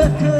yakın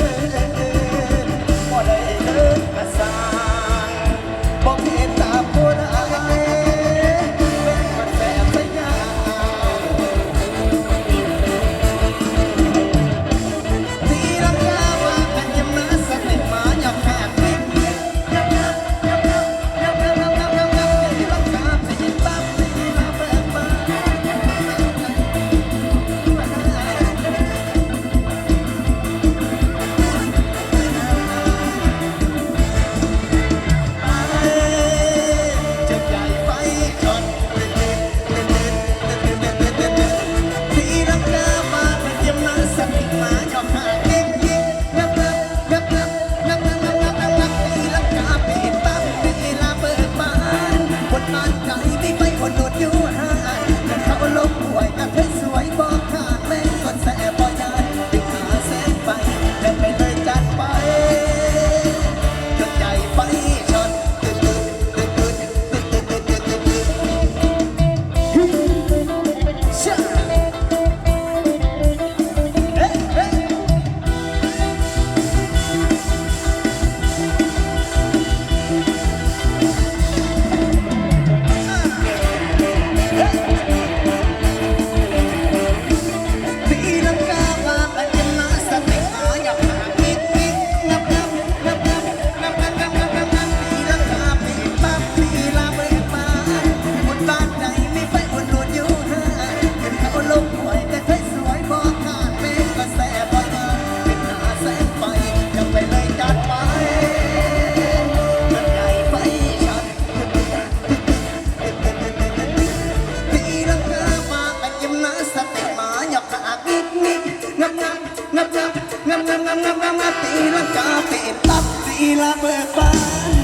ตีลังกาเตะตับตีลังเบิกบาน